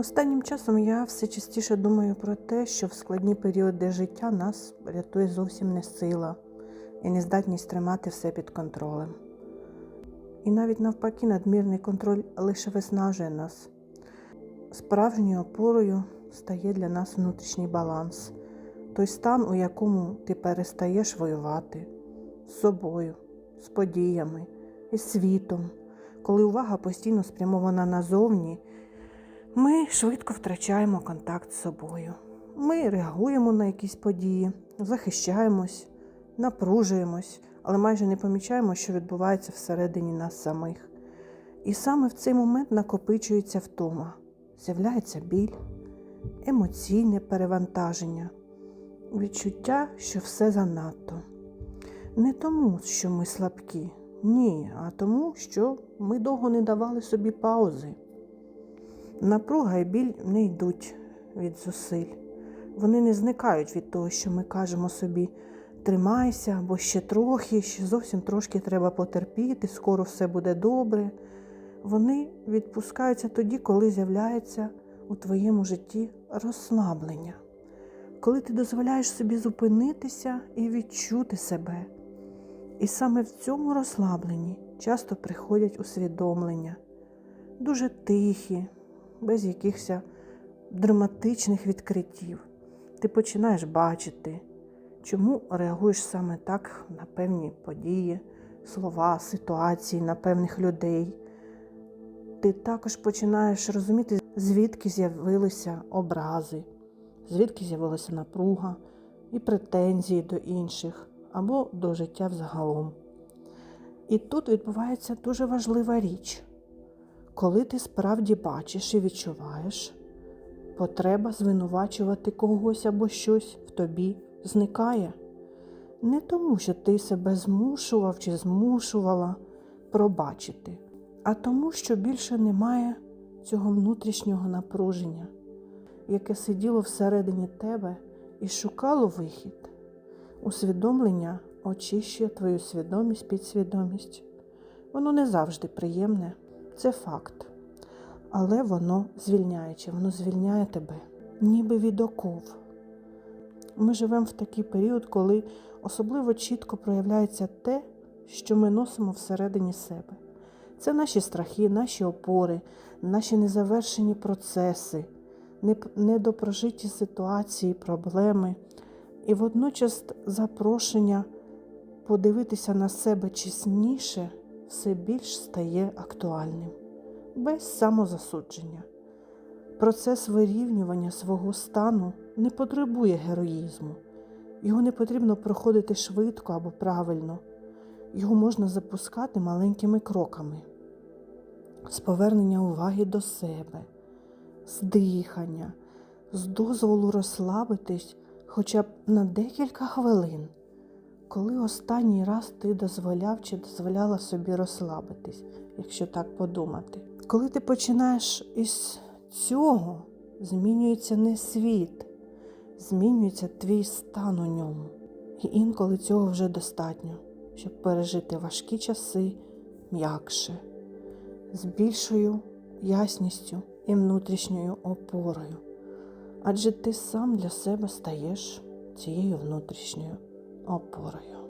Останнім часом я все частіше думаю про те, що в складні періоди життя нас рятує зовсім не сила і нездатність тримати все під контролем. І навіть навпаки, надмірний контроль лише виснажує нас. Справжньою опорою стає для нас внутрішній баланс, той стан, у якому ти перестаєш воювати з собою, з подіями, із світом, коли увага постійно спрямована назовні. Ми швидко втрачаємо контакт з собою. Ми реагуємо на якісь події, захищаємось, напружуємось, але майже не помічаємо, що відбувається всередині нас самих. І саме в цей момент накопичується втома, з'являється біль, емоційне перевантаження, відчуття, що все занадто. Не тому, що ми слабкі, ні, а тому, що ми довго не давали собі паузи. Напруга і біль не йдуть від зусиль. Вони не зникають від того, що ми кажемо собі тримайся або ще трохи, ще зовсім трошки треба потерпіти, скоро все буде добре. Вони відпускаються тоді, коли з'являється у твоєму житті розслаблення, коли ти дозволяєш собі зупинитися і відчути себе. І саме в цьому розслабленні часто приходять усвідомлення, дуже тихі, без якихось драматичних відкриттів. Ти починаєш бачити, чому реагуєш саме так на певні події, слова, ситуації, на певних людей. Ти також починаєш розуміти, звідки з'явилися образи, звідки з'явилася напруга і претензії до інших або до життя взагалом. І тут відбувається дуже важлива річ. Коли ти справді бачиш і відчуваєш, потреба звинувачувати когось або щось в тобі зникає. Не тому, що ти себе змушував чи змушувала пробачити, а тому, що більше немає цього внутрішнього напруження, яке сиділо всередині тебе і шукало вихід. Усвідомлення очищує твою свідомість, підсвідомість. Воно не завжди приємне, це факт. Але воно звільняюче, воно звільняє тебе, ніби від оков. Ми живемо в такий період, коли особливо чітко проявляється те, що ми носимо всередині себе. Це наші страхи, наші опори, наші незавершені процеси, недопрожиті ситуації, проблеми і водночас запрошення подивитися на себе чесніше все більш стає актуальним, без самозасудження. Процес вирівнювання свого стану не потребує героїзму, його не потрібно проходити швидко або правильно, його можна запускати маленькими кроками, з повернення уваги до себе, з дихання, з дозволу розслабитись хоча б на декілька хвилин. Коли останній раз ти дозволяв чи дозволяла собі розслабитись, якщо так подумати. Коли ти починаєш із цього, змінюється не світ, змінюється твій стан у ньому. І інколи цього вже достатньо, щоб пережити важкі часи м'якше, з більшою ясністю і внутрішньою опорою. Адже ти сам для себе стаєш цією внутрішньою oporaju.